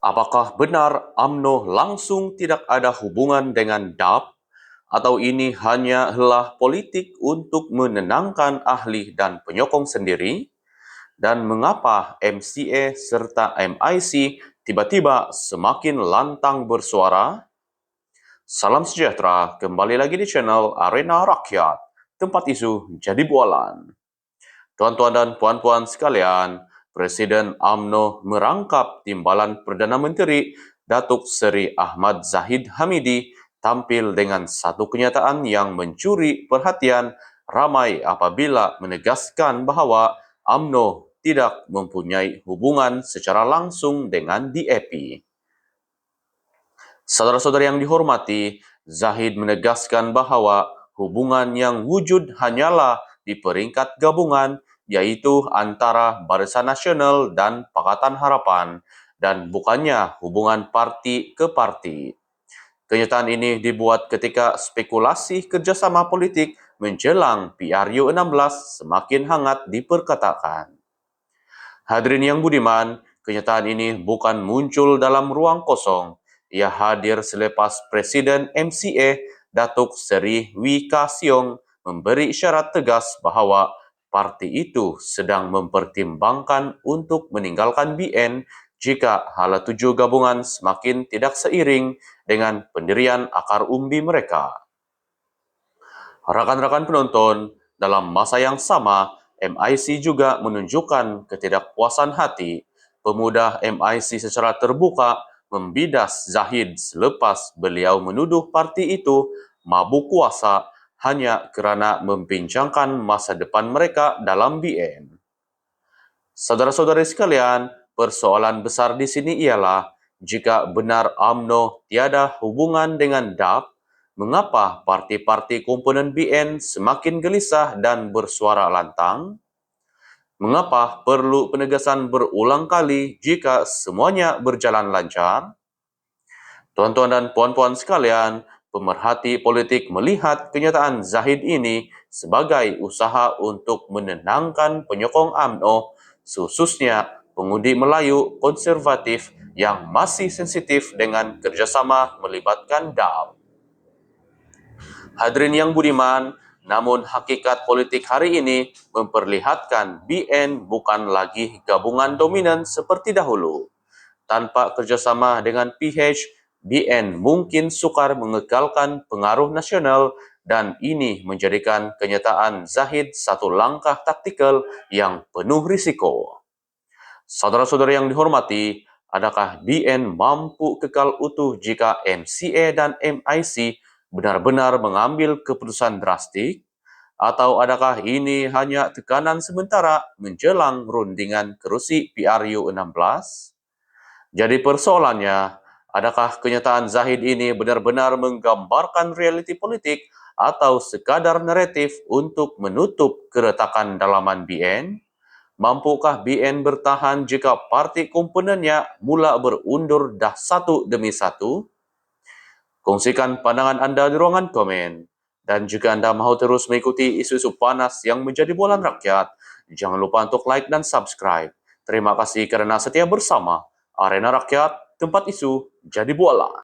Apakah benar AMNO langsung tidak ada hubungan dengan DAP? Atau ini hanya helah politik untuk menenangkan ahli dan penyokong sendiri? Dan mengapa MCA serta MIC tiba-tiba semakin lantang bersuara? Salam sejahtera, kembali lagi di channel Arena Rakyat, tempat isu jadi bualan. Tuan-tuan dan puan-puan sekalian, Presiden AMNO merangkap timbalan Perdana Menteri Datuk Seri Ahmad Zahid Hamidi tampil dengan satu kenyataan yang mencuri perhatian ramai apabila menegaskan bahawa AMNO tidak mempunyai hubungan secara langsung dengan DAP. Saudara-saudara yang dihormati, Zahid menegaskan bahawa hubungan yang wujud hanyalah di peringkat gabungan yaitu antara Barisan Nasional dan Pakatan Harapan dan bukannya hubungan parti ke parti. Kenyataan ini dibuat ketika spekulasi kerjasama politik menjelang PRU 16 semakin hangat diperkatakan. Hadirin yang budiman, kenyataan ini bukan muncul dalam ruang kosong. Ia hadir selepas Presiden MCA Datuk Seri Wika Siong memberi isyarat tegas bahawa parti itu sedang mempertimbangkan untuk meninggalkan BN jika hala tuju gabungan semakin tidak seiring dengan pendirian akar umbi mereka. Rakan-rakan penonton, dalam masa yang sama, MIC juga menunjukkan ketidakpuasan hati. Pemuda MIC secara terbuka membidas Zahid selepas beliau menuduh parti itu mabuk kuasa hanya kerana membincangkan masa depan mereka dalam BN. Saudara-saudari sekalian, persoalan besar di sini ialah jika benar AMNO tiada hubungan dengan DAP, mengapa parti-parti komponen BN semakin gelisah dan bersuara lantang? Mengapa perlu penegasan berulang kali jika semuanya berjalan lancar? Tuan-tuan dan puan-puan sekalian, pemerhati politik melihat kenyataan Zahid ini sebagai usaha untuk menenangkan penyokong AMNO, khususnya pengundi Melayu konservatif yang masih sensitif dengan kerjasama melibatkan DAP. Hadirin yang budiman, namun hakikat politik hari ini memperlihatkan BN bukan lagi gabungan dominan seperti dahulu. Tanpa kerjasama dengan PH, BN mungkin sukar mengekalkan pengaruh nasional dan ini menjadikan kenyataan Zahid satu langkah taktikal yang penuh risiko. Saudara-saudara yang dihormati, adakah BN mampu kekal utuh jika MCA dan MIC benar-benar mengambil keputusan drastik? Atau adakah ini hanya tekanan sementara menjelang rundingan kerusi PRU 16? Jadi persoalannya, Adakah kenyataan Zahid ini benar-benar menggambarkan realiti politik atau sekadar naratif untuk menutup keretakan dalaman BN? Mampukah BN bertahan jika parti komponennya mula berundur dah satu demi satu? Kongsikan pandangan anda di ruangan komen. Dan jika anda mahu terus mengikuti isu-isu panas yang menjadi bualan rakyat, jangan lupa untuk like dan subscribe. Terima kasih kerana setia bersama Arena Rakyat tempat isu jadi bola.